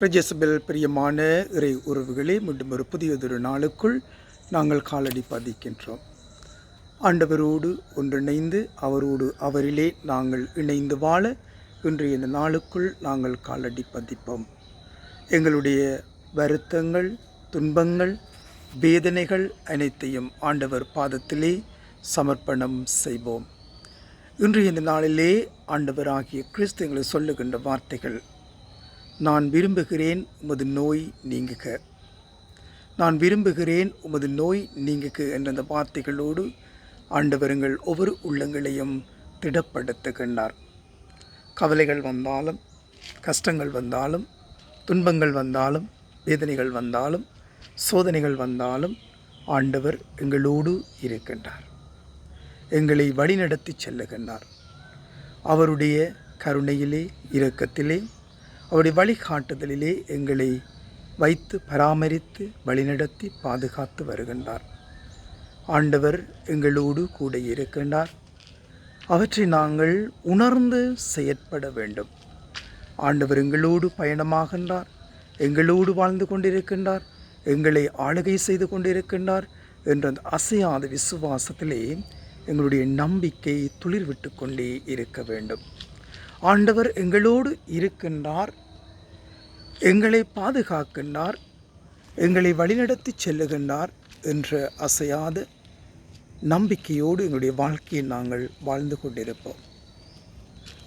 பிரஜசபல் பிரியமான இறை உறவுகளே மீண்டும் ஒரு புதியதொரு நாளுக்குள் நாங்கள் காலடி பதிக்கின்றோம். ஆண்டவரோடு ஒன்றிணைந்து அவரோடு அவரிலே நாங்கள் இணைந்து வாழ இன்றைய இந்த நாளுக்குள் நாங்கள் காலடி பதிப்போம். எங்களுடைய வருத்தங்கள் துன்பங்கள் வேதனைகள் அனைத்தையும் ஆண்டவர் பாதத்திலே சமர்ப்பணம் செய்வோம். இன்றைய இந்த நாளிலே ஆண்டவராகிய கிறிஸ்து எங்களை சொல்லுகின்ற வார்த்தைகள் நான் விரும்புகிறேன் உமது நோய் நீங்குக. நான் விரும்புகிறேன் உமது நோய் நீங்குக என்ற அந்த வார்த்தைகளோடு ஆண்டவர் எங்கள் ஒவ்வொரு உள்ளங்களையும் திடப்படுத்துகின்றார். கவலைகள் வந்தாலும் கஷ்டங்கள் வந்தாலும் துன்பங்கள் வந்தாலும் வேதனைகள் வந்தாலும் சோதனைகள் வந்தாலும் ஆண்டவர் எங்களோடு இருக்கின்றார். எங்களை வழிநடத்தி செல்லுகின்றார். அவருடைய கருணையிலே இரக்கத்திலே அவருடைய வழிகாட்டுதலிலே எங்களை வைத்து பராமரித்து வழிநடத்தி பாதுகாத்து வருகின்றார். ஆண்டவர் எங்களோடு கூட இருக்கின்றார். அவற்றை நாங்கள் உணர்ந்து செயற்பட வேண்டும். ஆண்டவர் எங்களோடு பயணமாகின்றார். எங்களோடு வாழ்ந்து கொண்டிருக்கின்றார். எங்களை ஆளுகை செய்து கொண்டிருக்கின்றார் என்ற அந்த அசையாத விசுவாசத்திலே எங்களுடைய நம்பிக்கை துளிர்விட்டு கொண்டே இருக்க வேண்டும். ஆண்டவர் எங்களோடு இருக்கின்றார். எங்களை பாதுகாக்கின்றார். எங்களை வழிநடத்தி செல்லுகின்றார் என்ற அசையாத நம்பிக்கையோடு எங்களுடைய வாழ்க்கையை நாங்கள் வாழ்ந்து கொண்டிருப்போம்.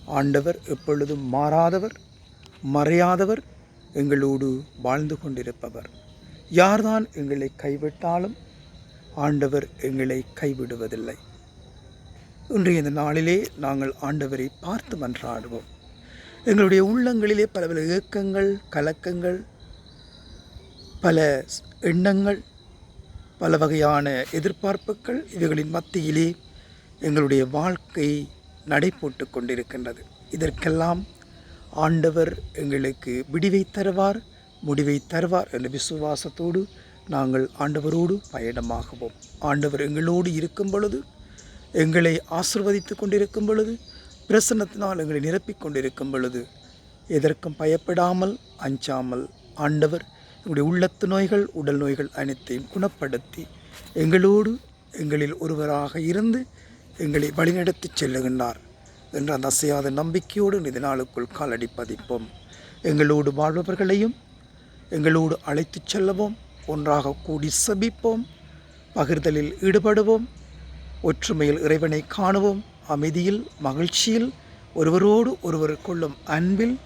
ஆண்டவர் எப்பொழுதும் மாறாதவர் மறையாதவர் எங்களோடு வாழ்ந்து கொண்டிருப்பவர். யார்தான் எங்களை கைவிட்டாலும் ஆண்டவர் எங்களை கைவிடுவதில்லை. இன்றைய இந்த நாளிலே நாங்கள் ஆண்டவரை பார்த்து மன்றாடுவோம். எங்களுடைய உள்ளங்களிலே பல பல இயக்கங்கள் கலக்கங்கள் பல எண்ணங்கள் பல வகையான எதிர்பார்ப்புகள் இவைகளின் மத்தியிலே எங்களுடைய வாழ்க்கை நடைபோட்டு கொண்டிருக்கின்றது. இதற்கெல்லாம் ஆண்டவர் எங்களுக்கு விடிவை தருவார் முடிவை தருவார் என்ற விசுவாசத்தோடு நாங்கள் ஆண்டவரோடு பயணமாகுவோம். ஆண்டவர் எங்களோடு இருக்கும் பொழுது எங்களை ஆசிர்வதித்து கொண்டிருக்கும் பொழுது பிரசன்னத்தினால் எங்களை நிரப்பிக் கொண்டிருக்கும் பொழுது எதற்கும் பயப்படாமல் அஞ்சாமல் ஆண்டவர் எங்களுடைய உள்ளத்து நோய்கள் உடல் நோய்கள் அனைத்தையும் குணப்படுத்தி எங்களோடு எங்களில் ஒருவராக இருந்து எங்களை வழிநடத்தி செல்லுகின்றார் என்ற அந்த அசையாத நம்பிக்கையோடு இந்த நாளுக்குள் காலடி பதிப்போம். எங்களோடு வாழ்பவர்களையும் எங்களோடு அழைத்துச் செல்லவோம் ஒன்றாக கூடி சபிப்போம் பகிர்தலில் ஈடுபடுவோம். ஒற்றுமையில் இறைவனை காணுவோம். அமைதியில் மகிழ்ச்சியில் ஒருவரோடு ஒருவர் கொள்ளும் அன்பில்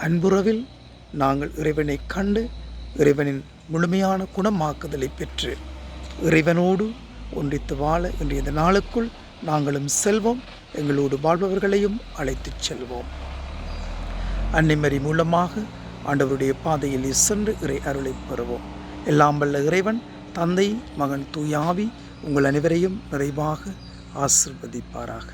அன்புறவில் நாங்கள் இறைவனை கண்டு இறைவனின் முழுமையான குணமாக்குதலை பெற்று இறைவனோடு ஒன்றித்து வாழ இன்றைய இந்த நாளுக்குள் நாங்களும் செல்வோம். எங்களோடு வாழ்பவர்களையும் அழைத்துச் செல்வோம். அன்னிமறி மூலமாக ஆண்டவருடைய பாதையில் சென்று இறை அருளை பெறுவோம். எல்லாம் வல்ல இறைவன் தந்தை மகன் தூயாவி உங்கள் அனைவரையும் நிறைவாக ஆசிர்வதிப்பாராக.